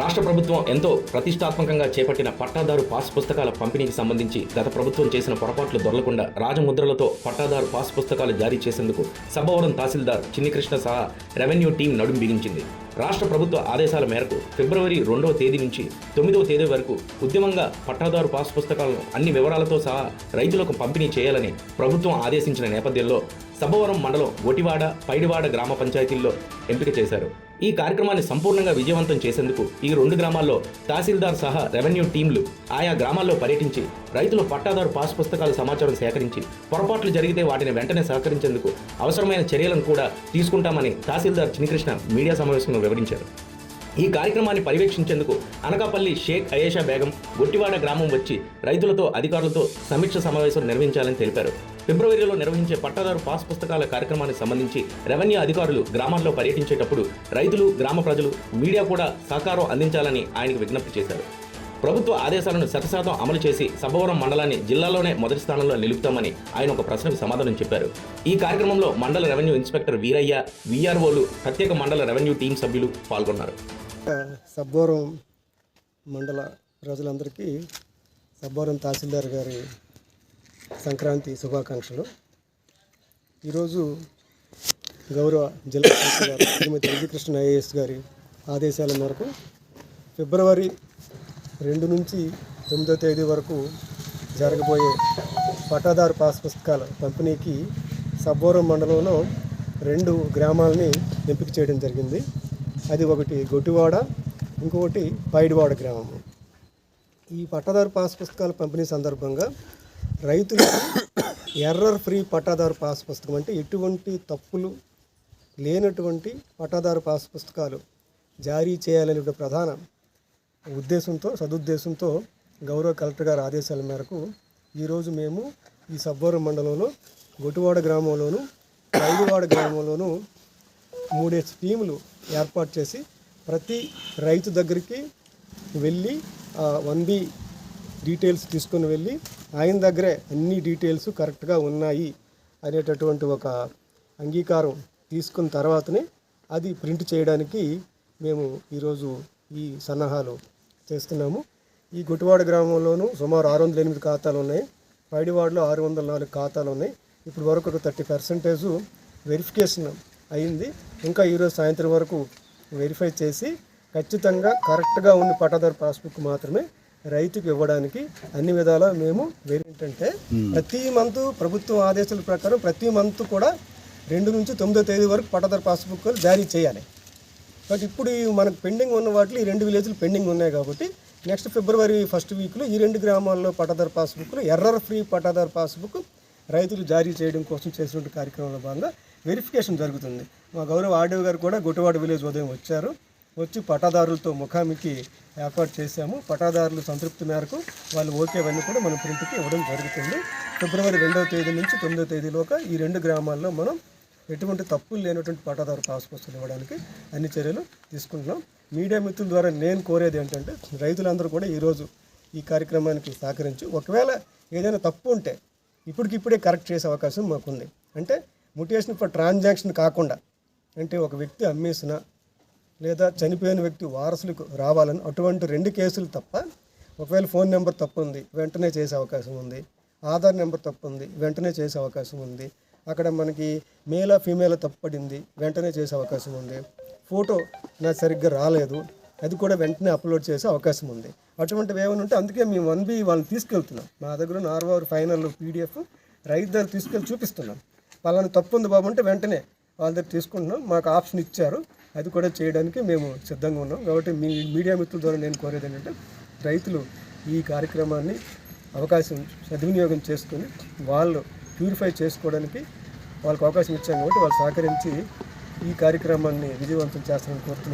రాష్ట్ర ప్రభుత్వం ఎంతో ప్రతిష్టాత్మకంగా చేపట్టిన పట్టాదారు పాస్ పుస్తకాల పంపిణీకి సంబంధించి గత ప్రభుత్వం చేసిన పొరపాట్లు దొరలకుండా రాజముద్రలతో పట్టాదారు పాస్ పుస్తకాలు జారీ చేసేందుకు సబ్బవరం తహసీల్దార్ చిన్నికృష్ణ సహా రెవెన్యూ టీం నడుం బిగించింది. రాష్ట్ర ప్రభుత్వ ఆదేశాల మేరకు ఫిబ్రవరి రెండవ తేదీ నుంచి తొమ్మిదవ తేదీ వరకు ఉద్యమంగా పట్టాదారు పాస్ పుస్తకాలను అన్ని వివరాలతో సహా రైతులకు పంపిణీ చేయాలని ప్రభుత్వం ఆదేశించిన నేపథ్యంలో సబ్బవరం మండలం ఒటివాడ పైడివాడ గ్రామ పంచాయతీల్లో ఎంపిక చేశారు. ఈ కార్యక్రమాన్ని సంపూర్ణంగా విజయవంతం చేసేందుకు ఈ రెండు గ్రామాల్లో తహసీల్దార్ సహా రెవెన్యూ టీంలు ఆయా గ్రామాల్లో పర్యటించి రైతుల పట్టాదారు పాస్ పుస్తకాల సమాచారం సేకరించి పొరపాట్లు జరిగితే వాటిని వెంటనే సహకరించేందుకు అవసరమైన చర్యలను కూడా తీసుకుంటామని తహసీల్దార్ చినికృష్ణ మీడియా సమావేశంలో వివరించారు. ఈ కార్యక్రమాన్ని పర్యవేక్షించేందుకు అనకాపల్లి షేక్ అయేషా బేగం గొట్టివాడ గ్రామం వచ్చి రైతులతో అధికారులతో సమీక్ష సమావేశం నిర్వహించాలని తెలిపారు. ఫిబ్రవరిలో నిర్వహించే పట్టాదారు పాస్ పుస్తకాల కార్యక్రమానికి సంబంధించి రెవెన్యూ అధికారులు గ్రామాల్లో పర్యటించేటప్పుడు రైతులు గ్రామ ప్రజలు మీడియా కూడా సహకారం అందించాలని ఆయనకు విజ్ఞప్తి చేశారు. ప్రభుత్వ ఆదేశాలను శతశాతం అమలు చేసి సబ్బవరం మండలాన్ని జిల్లాలోనే మొదటి స్థానంలో నిలుపుతామని ఆయన ఒక ప్రశ్నకు సమాధానం చెప్పారు. ఈ కార్యక్రమంలో మండల రెవెన్యూ ఇన్స్పెక్టర్ వీరయ్య వీఆర్ఓలు ప్రత్యేక మండల రెవెన్యూ టీం సభ్యులు పాల్గొన్నారు. సబ్బవరం మండల ప్రజలందరికీ సబ్బవరం తహసీల్దార్ గారి సంక్రాంతి శుభాకాంక్షలు. ఈరోజు గౌరవ జిల్లా శ్రీమతి రవికృష్ణ ఐఏఎస్ గారి ఆదేశాల మేరకు ఫిబ్రవరి రెండు నుంచి తొమ్మిదో తేదీ వరకు జరగబోయే పట్టాదారు పాస్ పుస్తకాల పంపిణీకి సబ్బోరం మండలంలో రెండు గ్రామాలని ఎంపిక చేయడం జరిగింది. అది ఒకటి గొట్టివాడ ఇంకొకటి పైడివాడ గ్రామం ఈ పట్టాదారు పాస్ పుస్తకాల పంపిణీ సందర్భంగా రైతులు ఎర్రర్ ఫ్రీ పట్టాదారు పాస్ పుస్తకం అంటే ఎటువంటి తప్పులు లేనటువంటి పట్టాదారు పాస్ పుస్తకాలు జారీ చేయాలనే ప్రధాన ఉద్దేశంతో సదుద్దేశంతో గౌరవ కలెక్టర్ గారి ఆదేశాల మేరకు ఈరోజు మేము ఈ సబ్బవరం మండలంలో గొటువాడ గ్రామంలోను పైడివాడ గ్రామంలోను మూడేసి టీములు ఏర్పాటు చేసి ప్రతి రైతు దగ్గరికి వెళ్ళి వన్ బి డీటెయిల్స్ తీసుకొని వెళ్ళి ఆయన దగ్గరే అన్ని డీటెయిల్స్ కరెక్ట్గా ఉన్నాయి అనేటటువంటి ఒక అంగీకారం తీసుకున్న తర్వాతనే అది ప్రింట్ చేయడానికి మేము ఈరోజు ఈ సన్నాహాలు చేస్తున్నాము. ఈ గుటివాడ గ్రామంలోనూ సుమారు ఆరు వందల ఎనిమిది ఖాతాలు ఉన్నాయి. పైడివాడలో ఆరు వందల నాలుగు ఖాతాలు ఉన్నాయి. ఇప్పుడు వరకు ఒక థర్టీ పర్సెంటేజ్ వెరిఫికేషన్ అయింది. ఇంకా ఈరోజు సాయంత్రం వరకు వెరిఫై చేసి ఖచ్చితంగా కరెక్ట్గా ఉన్న పట్టాదారు పాస్బుక్ మాత్రమే రైతుకు ఇవ్వడానికి అన్ని విధాలా మేము ఏంటంటే ప్రతి మంత్ ప్రభుత్వం ఆదేశాల ప్రకారం ప్రతి మంత్ కూడా రెండు నుంచి తొమ్మిదో తేదీ వరకు పట్టాదారు పాస్బుక్ జారీ చేయాలి. బట్ ఇప్పుడు ఈ మనకు పెండింగ్ ఉన్న వాటిలో ఈ రెండు విలేజ్లు పెండింగ్ ఉన్నాయి కాబట్టి నెక్స్ట్ ఫిబ్రవరి ఫస్ట్ వీక్లో ఈ రెండు గ్రామాల్లో పట్టాదారు పాస్బుక్లు ఎర్రర్ ఫ్రీ పట్టాదారు పాస్బుక్ రైతులు జారీ చేయడం కోసం చేసినటువంటి కార్యక్రమంలో భాగంగా వెరిఫికేషన్ జరుగుతుంది. మా గౌరవ ఆర్డీఓ గారు కూడా గుట్టవాడ విలేజ్ ఉదయం వచ్చారు. వచ్చి పట్టాదారులతో ముఖాముఖి ఏర్పాటు చేశాము. పట్టాదారులు సంతృప్తి మేరకు వాళ్ళు ఓకేవన్నీ కూడా మనం ప్రింట్కి ఇవ్వడం జరుగుతుంది. ఫిబ్రవరి రెండవ తేదీ నుంచి తొమ్మిదవ తేదీలోగా ఈ రెండు గ్రామాల్లో మనం ఎటువంటి తప్పులు లేనటువంటి పట్టాదారు పాస్ పుస్తకాలు ఇవ్వడానికి అన్ని చర్యలు తీసుకుంటున్నాం. మీడియా మిత్రుల ద్వారా నేను కోరేది ఏంటంటే రైతులందరూ కూడా ఈరోజు ఈ కార్యక్రమానికి సహకరించి ఒకవేళ ఏదైనా తప్పు ఉంటే ఇప్పటికిప్పుడే కరెక్ట్ చేసే అవకాశం మాకుంది. అంటే ముటేషన్ ఫర్ ట్రాన్సాక్షన్ కాకుండా అంటే ఒక వ్యక్తి అమ్మేసిన లేదా చనిపోయిన వ్యక్తి వారసులకు రావాలని అటువంటి రెండు కేసులు తప్ప ఒకవేళ ఫోన్ నెంబర్ తప్పు ఉంది వెంటనే చేసే అవకాశం ఉంది ఆధార్ నెంబర్ తప్పు ఉంది వెంటనే చేసే అవకాశం ఉంది అక్కడ మనకి మేలా ఫీమేల తప్పడింది వెంటనే చేసే అవకాశం ఉంది. ఫోటో నాకు సరిగ్గా రాలేదు. అది కూడా వెంటనే అప్లోడ్ చేసే అవకాశం ఉంది. అటువంటివి ఏమైనా ఉంటే అందుకే మేము వన్ బి వాళ్ళని తీసుకెళ్తున్నాం. మా దగ్గర నార్వర్ ఫైనల్ పీడిఎఫ్ రైతు దగ్గర తీసుకెళ్ళి చూపిస్తున్నాం. వాళ్ళని తప్పు ఉంది బాబు అంటే వెంటనే వాళ్ళ దగ్గర తీసుకుంటున్నాం. మాకు ఆప్షన్ ఇచ్చారు. అది కూడా చేయడానికి మేము సిద్ధంగా ఉన్నాం. కాబట్టి మీ మీడియా మిత్రుల ద్వారా నేను కోరేది ఏంటంటే రైతులు ఈ కార్యక్రమాన్ని అవకాశం సద్వినియోగం చేసుకొని వాళ్ళు ప్యూరిఫై చేసుకోవడానికి వాళ్ళకి అవకాశం ఇచ్చాం కాబట్టి వాళ్ళు సహకరించి ఈ కార్యక్రమాన్ని విజయవంతం చేస్తారని కోరుతున్నాను